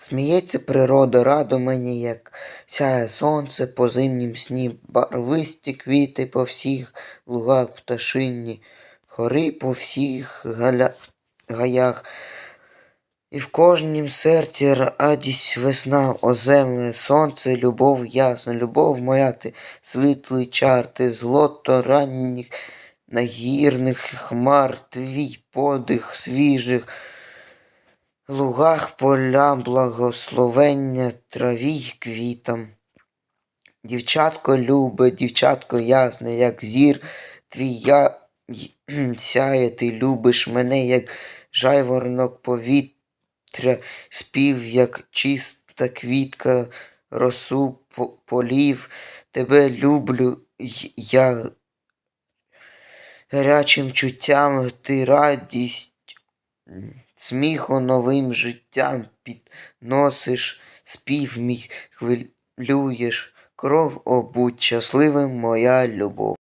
Сміється природа, радо мені, як сяє сонце по зимнім сні, барвисті квіти по всіх лугах пташині, хори по всіх галя... гаях. І в кожнім серці радість весна, оземле сонце, любов ясна, любов моя, ти світлий чар, ти злото ранніх нагірних хмар, твій подих свіжих лугах полям благословення траві й квітам. Дівчатко любе, дівчатко ясне, як зір твій я... сяє, ти любиш мене, як жайворонок повітря, спів, як чиста квітка, росу полів. Тебе люблю я гарячим чуттям, ти радість сміху новим життям підносиш, спів мій хвилюєш кров, о, будь щасливим, моя любов.